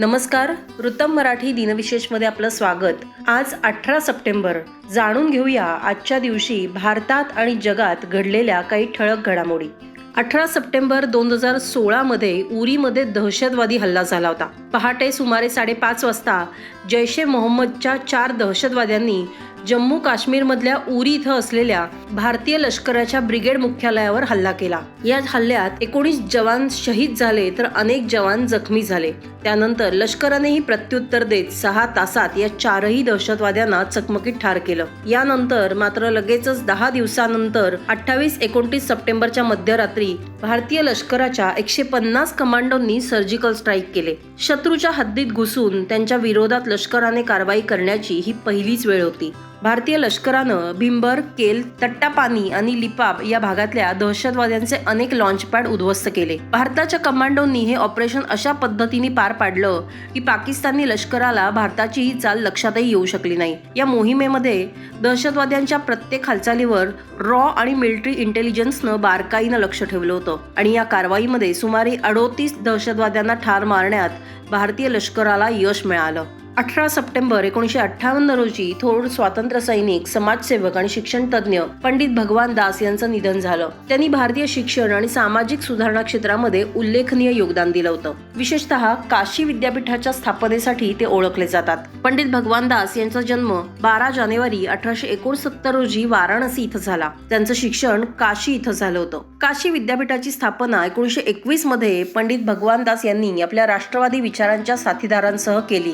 नमस्कार वृत्तम मराठी दिनविशेषमध्ये आपलं स्वागत. आज अठरा सप्टेंबर. जाणून घेऊया आजच्या दिवशी भारतात आणि जगात घडलेल्या काही ठळक घडामोडी. अठरा सप्टेंबर दोन हजार सोळामध्ये उरीमध्ये दहशतवादी हल्ला झाला होता. पहाटे सुमारे साडेपाच वाजता जैश ए मोहम्मदच्या चार दहशतवाद्यांनी जम्मू काश्मीरमधल्या उरी इथं असलेल्या भारतीय लष्कराच्या ब्रिगेड मुख्यालयावर हल्ला केला. या हल्ल्यात एकोणीस जवान शहीद झाले तर अनेक जवान जखमी झाले. त्यानंतर लष्करानेही प्रत्युत्तर देत सहा तासात या चारही दहशतवाद्यांना चकमकीत ठार केलं. यानंतर मात्र लगेचच दहा दिवसानंतर अठ्ठावीस एकोणतीस सप्टेंबरच्या मध्यरात्री भारतीय लष्कराच्या एकशे पन्नास कमांडोंनी सर्जिकल स्ट्राईक केले. शत्रूच्या हद्दीत घुसून त्यांच्या विरोधात लष्कराने कारवाई करण्याची ही पहिलीच वेळ होती. भारतीय लष्करानं भिंबर केल तट्टापानी आणि लिपाब या भागातल्या दहशतवाद्यांचे अनेक लॉन्चपॅड उद्ध्वस्त केले. भारताच्या कमांडोंनी हे ऑपरेशन अशा पद्धतीने पार पाडलं की पाकिस्तानी लष्कराला भारताची ही चाल लक्षातही येऊ शकली नाही. या मोहिमेमध्ये दहशतवाद्यांच्या प्रत्येक हालचालीवर रॉ आणि मिलिटरी इंटेलिजन्सनं बारकाईनं लक्ष ठेवलं होतं आणि या कारवाईमध्ये सुमारे अडोतीस दहशतवाद्यांना ठार मारण्यात भारतीय लष्कराला यश मिळालं. अठरा सप्टेंबर एकोणीशे अठ्ठावन्न रोजी थोर स्वातंत्र्य सैनिक समाजसेवक आणि शिक्षण तज्ज्ञ पंडित भगवान दास यांचं निधन झालं. त्यांनी भारतीय शिक्षण आणि सामाजिक सुधारणा क्षेत्रामध्ये उल्लेखनीय योगदान दिलं होतं. विशेषतः काशी विद्यापीठाच्या स्थापनेसाठी ते ओळखले जातात. पंडित भगवान दास यांचा जन्म बारा जानेवारी अठराशे एकोणसत्तर रोजी वाराणसी इथं झाला. त्यांचं शिक्षण काशी इथं झालं होतं. काशी विद्यापीठाची स्थापना एकोणीशे एकवीसमध्ये पंडित भगवान दास यांनी आपल्या राष्ट्रवादी विचारांच्या साथीदारांसह केली.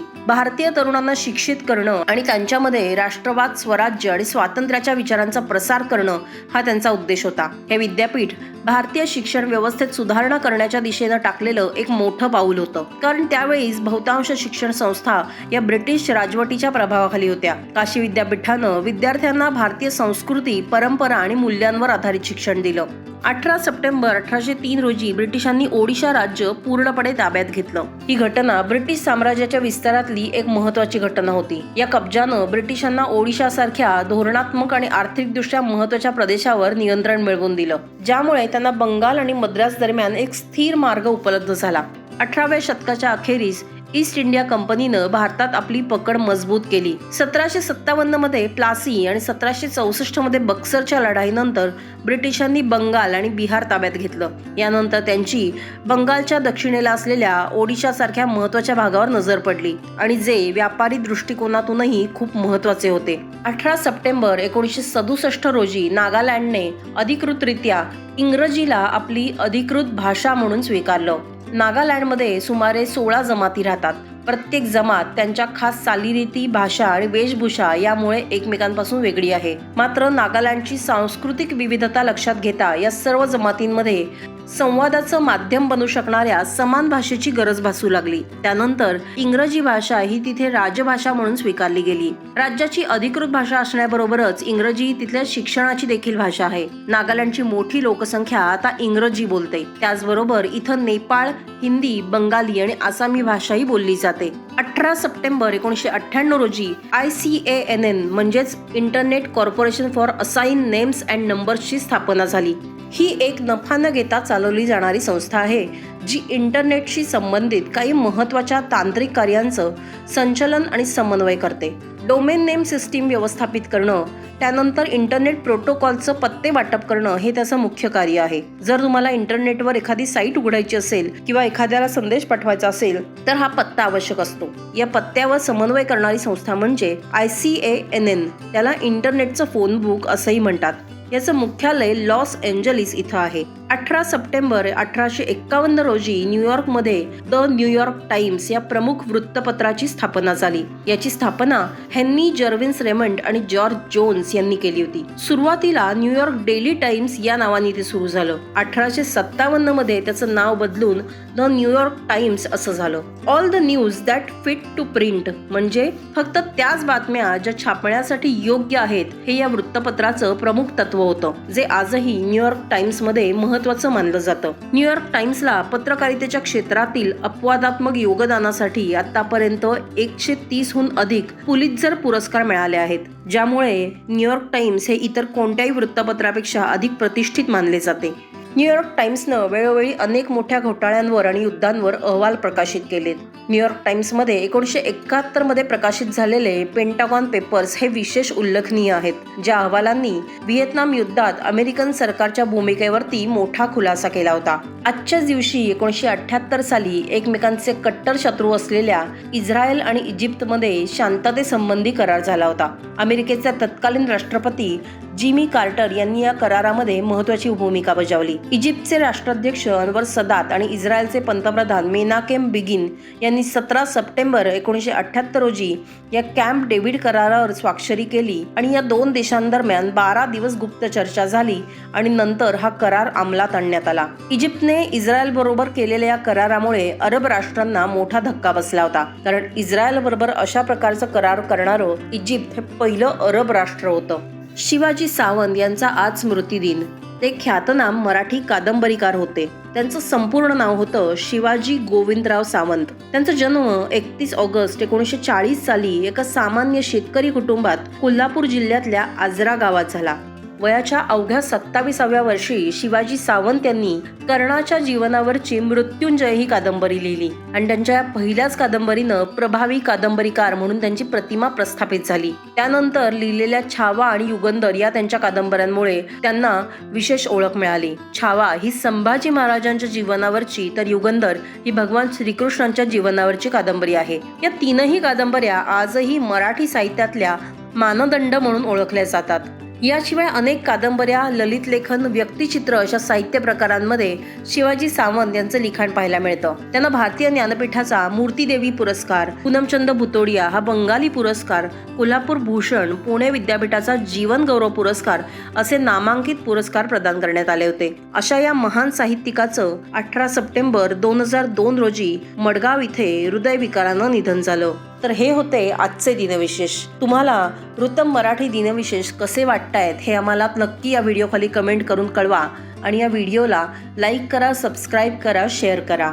भारतीय तरुणांना शिक्षित करणं आणि त्यांच्यामध्ये राष्ट्रवाद स्वराज्य आणि स्वातंत्र्याच्या विचारांचा प्रसार करणं हा त्यांचा उद्देश होता. हे विद्यापीठ भारतीय शिक्षण व्यवस्थेत सुधारणा करण्याच्या दिशेनं टाकलेलं एक मोठं पाऊल होतं. कारण त्यावेळीच बहुतांश शिक्षण संस्था या ब्रिटिश राजवटीच्या प्रभावाखाली होत्या. काशी विद्यापीठानं विद्यार्थ्यांना भारतीय संस्कृती परंपरा आणि मूल्यांवर आधारित शिक्षण दिलं. अठरा सप्टेंबर अठराशे तीन रोजी ब्रिटिशांनी ओडिशा राज्य पूर्णपणे ताब्यात घेतलं. ही घटना ब्रिटिश साम्राज्याच्या विस्तारातली एक महत्वाची घटना होती. या कब्जानं ब्रिटिशांना ओडिशासारख्या धोरणात्मक आणि आर्थिकदृष्ट्या महत्त्वाच्या प्रदेशावर नियंत्रण मिळवून दिलं. ज्यामुळे त्यांना बंगाल आणि मद्रास दरम्यान एक स्थिर मार्ग उपलब्ध झाला. अठराव्या शतकाच्या अखेरीस ईस्ट इंडिया कंपनीनं भारतात आपली पकड मजबूत केली. सतराशे सत्तावन्नमध्ये प्लासी आणि सतराशे चौसष्टमध्ये बक्सरच्या लढाईनंतर ब्रिटिशांनी बंगाल आणि बिहार ताब्यात घेतलं. यानंतर त्यांची बंगालच्या दक्षिणेला असलेल्या ओडिशासारख्या महत्त्वाच्या भागावर नजर पडली आणि जे व्यापारी दृष्टिकोनातूनही खूप महत्त्वाचे होते. अठरा सप्टेंबर एकोणीसशे सदुसष्ट रोजी नागालँडने अधिकृतरित्या इंग्रजीला आपली अधिकृत भाषा म्हणून स्वीकारलं. नागालँडमध्ये सुमारे सोळा जमाती राहतात. प्रत्येक जमात त्यांच्या खास चालीरीती भाषा आणि वेशभूषा यामुळे एकमेकांपासून वेगळी आहे. मात्र नागालँडची सांस्कृतिक विविधता लक्षात घेता या सर्व जमातींमध्ये संवादाचं माध्यम बनू शकणाऱ्या समान भाषेची गरज भासू लागली. त्यानंतर इंग्रजी भाषा ही तिथे राजभाषा म्हणून स्वीकारली गेली. राज्याची अधिकृत भाषा असण्याबरोबरच इंग्रजी तिथल्या शिक्षणाची देखील भाषा आहे. नागालँडची मोठी लोकसंख्या आता इंग्रजी बोलते. त्याचबरोबर इथं नेपाळ हिंदी बंगाली आणि आसामी भाषाही बोलली जाते. अठरा सप्टेंबर एकोणीसशे अठ्ठ्याण्णव रोजी I C A N N म्हणजेच internet corporation for assign names and नंबर्सची स्थापना झाली. ही एक नफा न घेता चालवली जाणारी संस्था आहे जी इंटरनेटशी संबंधित काही महत्त्वाच्या तांत्रिक कार्यांचं संचलन आणि समन्वय करते. डोमेन नेम सिस्टीम व्यवस्थापित करणं त्यानंतर इंटरनेट प्रोटोकॉलचं पत्ते वाटप करणं हे त्याचं मुख्य कार्य आहे. जर तुम्हाला इंटरनेटवर एखादी साईट उघडायची असेल किंवा एखाद्याला संदेश पाठवायचा असेल तर हा पत्ता आवश्यक असतो. या पत्त्यावर समन्वय करणारी संस्था म्हणजे I C A N N. त्याला इंटरनेटचं फोन बुक असंही म्हणतात. याचं मुख्यालय लॉस एंजलिस इथं आहे. अठरा सप्टेंबर अठराशे एक्कावन्न रोजी न्यूयॉर्कमध्ये द न्यूयॉर्क टाइम्स या प्रमुख वृत्तपत्राची स्थापना झाली. याची स्थापना हेन्नी जर्विन्स रेमंड आणि जॉर्ज जोन्स यांनी केली होती. सुरुवातीला न्यूयॉर्क डेली टाइम्स या नावाने ते सुरू झालं. अठराशे सत्तावन्नमध्ये त्याचं नाव बदलून द न्यूयॉर्क टाइम्स असं झालं. All the news that fit to print म्हणजे फक्त त्याच बातम्या ज्या छापण्यासाठी योग्य आहेत हे या वृत्तपत्राचं प्रमुख तत्व होतं. जे आजही न्यूयॉर्क टाइम्समध्ये महत्वाचं मानलं जातं. न्यूयॉर्क टाइम्सला पत्रकारितेच्या क्षेत्रातील अपवादात्मक योगदानासाठी आतापर्यंत एकशे तीसहून अधिक पुलितझर पुरस्कार मिळाले आहेत. ज्यामुळे न्यूयॉर्क टाइम्स हे इतर कोणत्याही वृत्तपत्रापेक्षा अधिक प्रतिष्ठित मानले जाते. न्यूयॉर्क टाइम्सनं वेळोवेळी अनेक मोठ्या घोटाळ्यांवर आणि युद्धांवर अहवाल प्रकाशित केलेत. न्यूयॉर्क टाइम्समध्ये एकोणीसशे एकाहत्तरमध्ये प्रकाशित झालेले पेंटागॉन पेपर्स हे विशेष उल्लेखनीय आहेत ज्या अहवालांनी व्हिएतनाम युद्धात अमेरिकन सरकारच्या भूमिकेवरती मोठा खुलासा केला होता. आजच्याच दिवशी एकोणीसशे अठ्ठ्याहत्तर साली एकमेकांचे कट्टर शत्रू असलेल्या इस्रायल आणि इजिप्तमध्ये शांततेसंबंधी करार झाला होता. अमेरिकेचे तत्कालीन राष्ट्रपती जिमी कार्टर यांनी या करारामध्ये महत्वाची भूमिका बजावली. इजिप्तचे राष्ट्राध्यक्ष अनवर सदात आणि इस्रायलचे पंतप्रधान मेनाकेम बिगिन यांनी सतरा सप्टेंबर एकोणीसशे अठ्ठ्याहत्तर रोजी या कॅम्प डेव्हिड करारावर स्वाक्षरी केली आणि या दोन देशांदरम्यान बारा दिवस गुप्त चर्चा झाली आणि नंतर हा करार अंमलात आणण्यात आला. इजिप्तने इस्रायल बरोबर केलेल्या या करारामुळे अरब राष्ट्रांना मोठा धक्का बसला होता. कारण इस्रायल बरोबर अशा प्रकारचा करार करणारं इजिप्त हे पहिलं अरब राष्ट्र होतं. शिवाजी सावंत यांचा आज स्मृतिदिन ते ख्यातनाम मराठी कादंबरीकार होते. त्यांचं संपूर्ण नाव होतं शिवाजी गोविंदराव सावंत. त्यांचा जन्म एकतीस ऑगस्ट एकोणीसशे चाळीस साली एका सामान्य शेतकरी कुटुंबात कोल्हापूर जिल्ह्यातल्या आजरा गावात झाला. वयाच्या अवघ्या सत्तावीसाव्या वर्षी शिवाजी सावंत यांनी कर्णाच्या जीवनावरची मृत्युंजय ही कादंबरी लिहिली. आणि त्यांच्या या पहिल्याच कादंबरीनं प्रभावी कादंबरीकार म्हणून त्यांची प्रतिमा प्रस्थापित झाली. त्यानंतर लिहिलेल्या छावा आणि युगंधर या त्यांच्या कादंबऱ्यांमुळे त्यांना विशेष ओळख मिळाली. छावा ही संभाजी महाराजांच्या जीवनावरची तर युगंधर ही भगवान श्रीकृष्णांच्या जीवनावरची कादंबरी आहे. या तीनही कादंबऱ्या आजही मराठी साहित्यातल्या मानदंड म्हणून ओळखल्या जातात. याशिवाय अनेक कादंबऱ्या ललित लेखन व्यक्तिचित्र अशा साहित्य प्रकारांमध्ये शिवाजी सावंत यांचं लिखाण पाहायला मिळतं. त्यांना भारतीय ज्ञानपीठाचा मूर्तीदेवी पुरस्कार पूनमचंद भुतोडिया हा बंगाली पुरस्कार कोल्हापूर भूषण पुणे विद्यापीठाचा जीवन गौरव पुरस्कार असे नामांकित पुरस्कार प्रदान करण्यात आले होते. अशा या महान साहित्यिकाचं अठरा सप्टेंबर दोन हजार दोन रोजी मडगाव इथे हृदयविकारानं निधन झालं. तर हे होते आजचे दिनविशेष. तुम्हाला रुतम मराठी दिनविशेष कसे वाटतायत हे आम्हाला नक्की या व्हिडिओ खाली कमेंट करून कळवा. आणि या व्हिडिओला लाईक करा सबस्क्राईब करा शेअर करा.